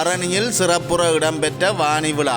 பரணியில் சிறப்புற இடம்பெற்ற வாணி விழா.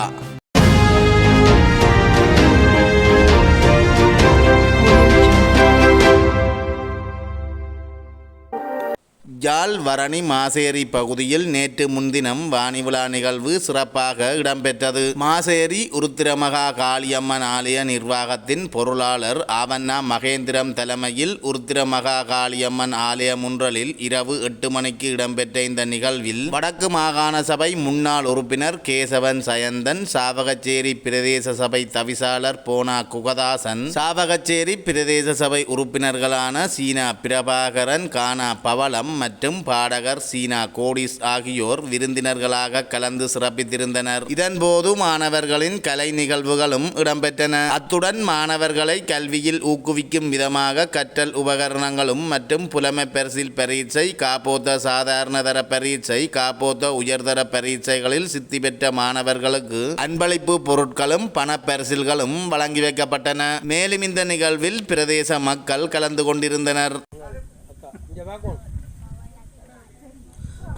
யாழ் வரணி மாசேரி பகுதியில் நேற்று முன்தினம் வாணிவிழா நிகழ்வு சிறப்பாக இடம்பெற்றது. மாசேரி உருத்திரமகா காளியம்மன் ஆலய நிர்வாகத்தின் பொருளாளர் ஆவண்ணா மகேந்திரம் தலைமையில் உருத்திரமகா காளியம்மன் ஆலய முன்றலில் இரவு எட்டு மணிக்கு இடம்பெற்ற இந்த நிகழ்வில் வடக்கு மாகாண சபை முன்னாள் உறுப்பினர் கேசவன் சயந்தன் சாவகச்சேரி பிரதேச சபை தவிசாளர் போனா குகதாசன் சாவகச்சேரி பிரதேச சபை உறுப்பினர்களான சீனா பிரபாகரன் கானா பவளம் மற்றும் மற்றும் பாடகர் சீனா கோடிஸ் ஆகியோர் விருந்தினர்களாக கலந்து சிறப்பித்திருந்தனர். இதன்போது மாணவர்களின் கலை நிகழ்வுகளும் இடம்பெற்றன. அத்துடன் மாணவர்களை கல்வியில் ஊக்குவிக்கும் விதமாக கற்றல் உபகரணங்களும் மற்றும் புலமை பரிசில் பரீட்சை காப்போத்த சாதாரணதர பரீட்சை காப்போத்த உயர்தர பரீட்சைகளில் சித்தி பெற்ற மாணவர்களுக்கு அன்பளிப்பு பொருட்களும் பணப்பரிசில்களும் வழங்கி வைக்கப்பட்டன. மேலும் இந்த நிகழ்வில் பிரதேச மக்கள் கலந்து கொண்டிருந்தனர்.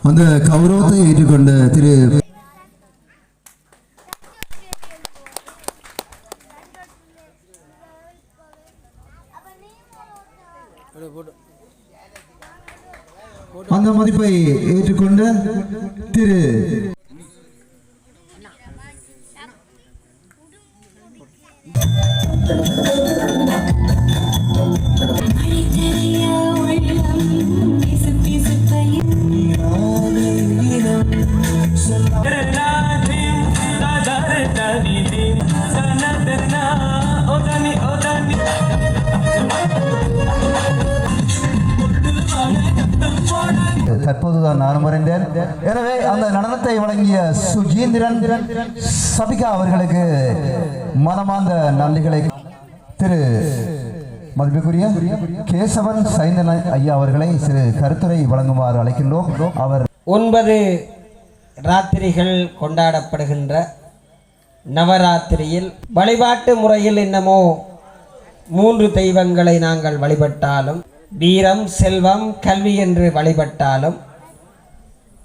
அந்த கௌரவத்தை ஏற்றுக்கொண்ட திரு அந்த மதிப்பை ஏற்றுக்கொண்ட திரு மழைத்தரைய தற்போதுதான் நானும் அறிந்தேன் எனவே அந்த நடனத்தை வழங்கிய சுஜீந்திரன் சபிகா அவர்களுக்கு மனமார்ந்த நன்றிகளை திரு மதிப்புக்குரிய கேசவன் சைந்தன் ஐயா அவர்களை சிறு கருத்துரை வழங்குமாறு அழைக்கின்றோம். அவர் ஒன்பது ராத்திரிகள் கொண்டாடப்படுகின்ற நவராத்திரியில் வழிபாட்டு முறையில் என்னமோ மூன்று தெய்வங்களை நாங்கள் வழிபட்டாலும் வீரம் செல்வம் கல்வி என்று வழிபட்டாலும்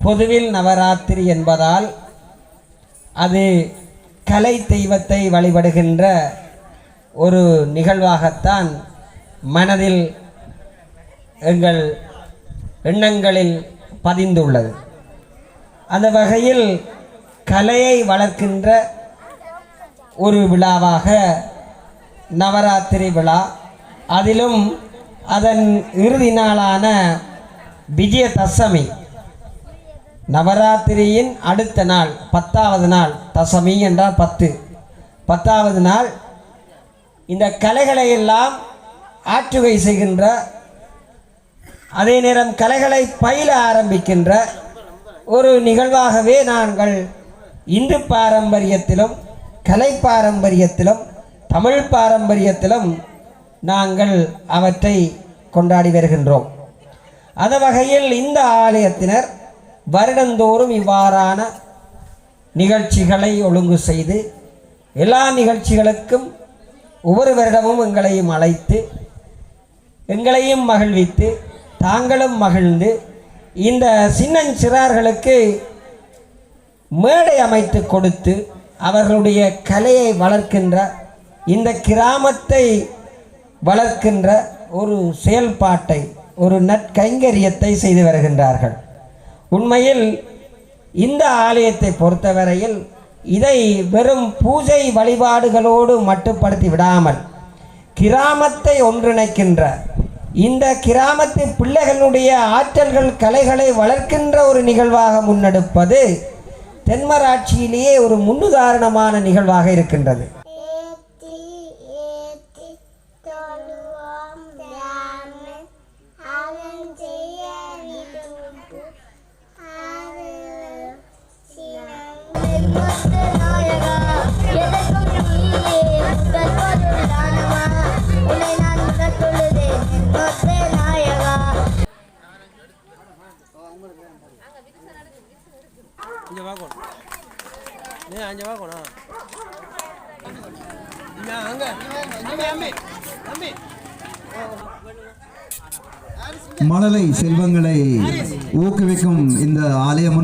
பொதுவில் நவராத்திரி என்பதால் அது கலை தெய்வத்தை வழிபடுகின்ற ஒரு நிகழ்வாகத்தான் மனதில் எங்கள் எண்ணங்களில் பதிந்துள்ளது. அந்த வகையில் கலையை வளர்க்கின்ற ஒரு விழாவாக நவராத்திரி விழா அதிலும் அதன் இறுதி நாளான விஜயதசமி. நவராத்திரியின் அடுத்த நாள் பத்தாவது நாள் தசமி என்றால் பத்து. பத்தாவது நாள் இந்த கலைகளை எல்லாம் ஆற்றுகை செய்கின்ற அதே நேரம் கலைகளை பயில ஆரம்பிக்கின்ற ஒரு நிகழ்வாகவே நாங்கள் இந்து பாரம்பரியத்திலும் கலை பாரம்பரியத்திலும் தமிழ் பாரம்பரியத்திலும் நாங்கள் அவற்றை கொண்டாடி வருகின்றோம். அந்த வகையில் இந்த ஆலயத்தினர் வருடந்தோறும் இவ்வாறான நிகழ்ச்சிகளை ஒழுங்கு செய்து எல்லா நிகழ்ச்சிகளுக்கும் ஒவ்வொரு வருடமும் எங்களையும் அழைத்து எங்களையும் மகிழ்வித்து தாங்களும் மகிழ்ந்து இந்த சின்னஞ்சிறார்களுக்கு மேடை அமைத்து கொடுத்து அவர்களுடைய கலையை வளர்க்கின்ற இந்த கிராமத்தை வளர்க்கின்ற ஒரு செயல்பாட்டை ஒரு நற்கைங்கரியத்தை செய்து வருகின்றார்கள். உண்மையில் இந்த ஆலயத்தை பொறுத்தவரையில் இதை வெறும் பூஜை வழிபாடுகளோடு மட்டுப்படுத்தி விடாமல் கிராமத்தை ஒன்றிணைக்கின்ற இந்த கிராமத்து பிள்ளைகளுடைய ஆற்றல்கள் கலைகளை வளர்க்கின்ற ஒரு நிகழ்வாக முன்னெடுப்பது தென்மராட்சியிலேயே ஒரு முன்னுதாரணமான நிகழ்வாக இருக்கின்றது. நீ அஞ்சு பார்க்கணும் மழலை செல்வங்களை ஊக்குவிக்கும் இந்த ஆலயம்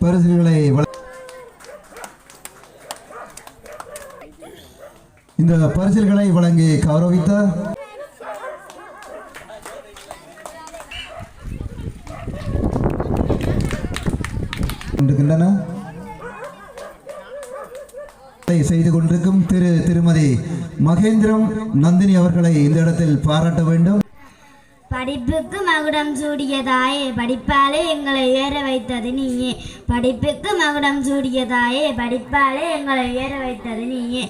பரிசுகளை இந்த பரிசுகளை வழங்கி கௌரவித்த இதை செய்து கொண்டிருக்கும் திரு திருமதி மகேந்திரம் நந்தினி அவர்களை இந்த இடத்தில் பாராட்ட வேண்டும். படிப்புக்கு மகுடம் சூடியதாயே படிப்பாலே எங்களை ஏற வைத்தது நீயே. படிப்புக்கு மகுடம் சூடியதாயே படிப்பாலே எங்களை ஏற வைத்தது நீயே.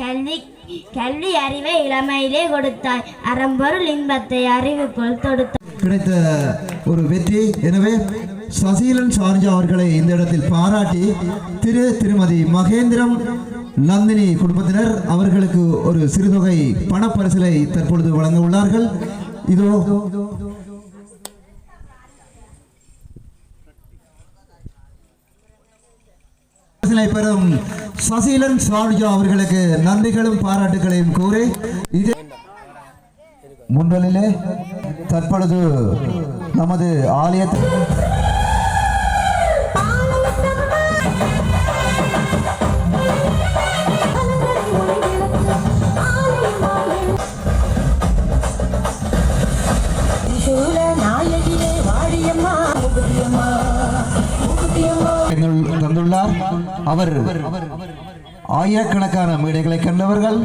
கல்வி கல்வி அறிவை இளமையிலே கொடுத்தாய். அறம்பொருள் இன்பத்தை அறிவுக்குள் தொடுத்தாய். கிடைத்த ஒரு வெற்றி. எனவே சசீலன் சார்ஜா அவர்களை இந்த இடத்தில் பாராட்டி திரு திருமதி மகேந்திரம் நந்தினி குடும்பத்தினர் அவர்களுக்கு ஒரு சிறுதொகை பணப்பரிசலை தற்பொழுது வழங்க உள்ளார்கள். இதோ பரிசிலை பெறும் சசீலன் சார்ஜா அவர்களுக்கு நன்றிகளும் பாராட்டுகளையும் கூறி இது முன்றலிலே தற்பொழுது நமது ஆலயத்தில் தந்துள்ளார் அவர் ஆயிரக்கணக்கான மேடைகளை கண்டவர்கள்.